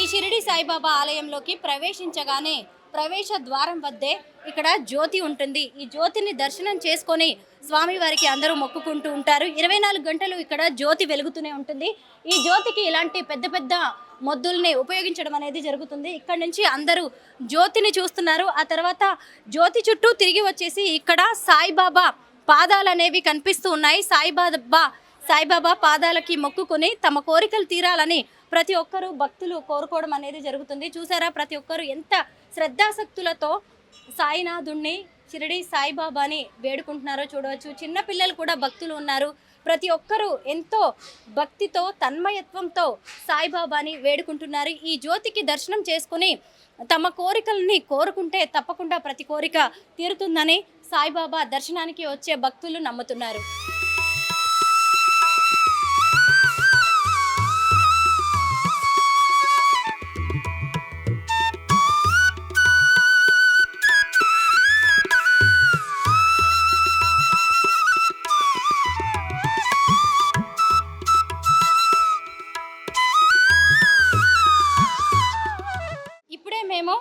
ఈ షిరిడి సాయిబాబా ఆలయంలోకి ప్రవేశించగానే ప్రవేశ ద్వారం వద్దే ఇక్కడ జ్యోతి ఉంటుంది. ఈ జ్యోతిని దర్శనం చేసుకొని స్వామివారికి అందరూ మొక్కుకుంటూ ఉంటారు. ఇరవై నాలుగు గంటలు ఇక్కడ జ్యోతి వెలుగుతూనే ఉంటుంది. ఈ జ్యోతికి ఇలాంటి పెద్ద పెద్ద మొద్దుల్ని ఉపయోగించడం అనేది జరుగుతుంది. ఇక్కడ నుంచి అందరూ జ్యోతిని చూస్తున్నారు. ఆ తర్వాత జ్యోతి చుట్టూ తిరిగి వచ్చేసి ఇక్కడ సాయిబాబా పాదాలు అనేవి కనిపిస్తూ ఉన్నాయి. సాయిబాబా సాయిబాబా పాదాలకి మొక్కుకొని తమ కోరికలు తీరాలని ప్రతి ఒక్కరూ భక్తులు కోరుకోవడం అనేది జరుగుతుంది. చూసారా ప్రతి ఒక్కరు ఎంత శ్రద్ధాసక్తులతో సాయినాథుణ్ణి షిరిడి సాయిబాబాని వేడుకుంటున్నారో చూడవచ్చు. చిన్నపిల్లలు కూడా భక్తులు ఉన్నారు. ప్రతి ఒక్కరూ ఎంతో భక్తితో తన్మయత్వంతో సాయిబాబాని వేడుకుంటున్నారు. ఈ జ్యోతికి దర్శనం చేసుకుని తమ కోరికల్ని కోరుకుంటే తప్పకుండా ప్రతి కోరిక తీరుతుందని సాయిబాబా దర్శనానికి వచ్చే భక్తులు నమ్ముతున్నారు. మేము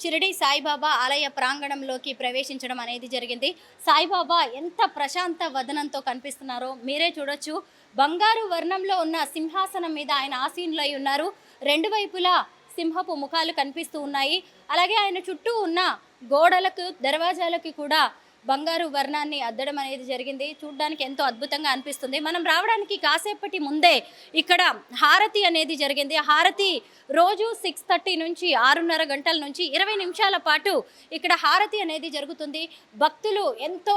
షిరిడి సాయిబాబా ఆలయ ప్రాంగణంలోకి ప్రవేశించడం అనేది జరిగింది. సాయిబాబా ఎంత ప్రశాంత వదనంతో కనిపిస్తున్నారో మీరే చూడొచ్చు. బంగారు వర్ణంలో ఉన్న సింహాసనం మీద ఆయన ఆసీనులై ఉన్నారు. రెండు వైపులా సింహపు ముఖాలు కనిపిస్తూ ఉన్నాయి. అలాగే ఆయన చుట్టూ ఉన్న గోడలకు దర్వాజాలకి కూడా బంగారు వర్ణాన్ని అద్దడం అనేది జరిగింది. చూడ్డానికి ఎంతో అద్భుతంగా అనిపిస్తుంది. మనం రావడానికి కాసేపటి ముందే ఇక్కడ హారతి అనేది జరిగింది. హారతి రోజు సిక్స్ థర్టీ నుంచి ఆరున్నర గంటల నుంచి ఇరవై నిమిషాల పాటు ఇక్కడ హారతి అనేది జరుగుతుంది. భక్తులు ఎంతో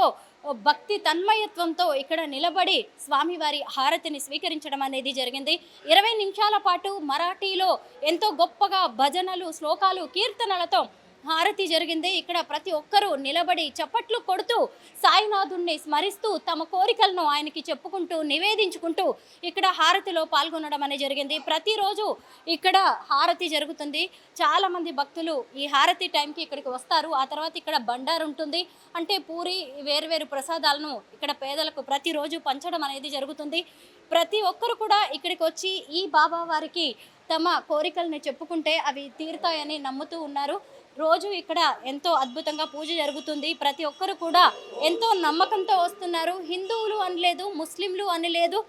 భక్తి తన్మయత్వంతో ఇక్కడ నిలబడి స్వామివారి హారతిని స్వీకరించడం అనేది జరిగింది. ఇరవై నిమిషాల పాటు మరాఠీలో ఎంతో గొప్పగా భజనలు శ్లోకాలు కీర్తనలతో హారతి జరిగింది ఇక్కడ ప్రతి ఒక్కరూ నిలబడి చప్పట్లు కొడుతూ సాయినాథుణ్ణి స్మరిస్తూ తమ కోరికలను ఆయనకి చెప్పుకుంటూ నివేదించుకుంటూ ఇక్కడ హారతిలో పాల్గొనడం అనేది జరిగింది. ప్రతిరోజు ఇక్కడ హారతి జరుగుతుంది. చాలామంది భక్తులు ఈ హారతి టైంకి ఇక్కడికి వస్తారు. ఆ తర్వాత ఇక్కడ బండారు ఉంటుంది. అంటే పూరి వేరువేరు ప్రసాదాలను ఇక్కడ పేదలకు ప్రతిరోజు పంచడం అనేది జరుగుతుంది. ప్రతి ఒక్కరు కూడా ఇక్కడికి వచ్చి ఈ బాబా వారికి తమ కోరికల్ని చెప్పుకుంటే అవి తీరుతాయని నమ్ముతూ ఉన్నారు. రోజు ఇక్కడ ఎంతో అద్భుతంగా పూజ జరుగుతుంది. ప్రతి ఒక్కరు కూడా ఎంతో నమ్మకంతో వస్తున్నారు. హిందువులు అని లేదు ముస్లింలు అని లేదు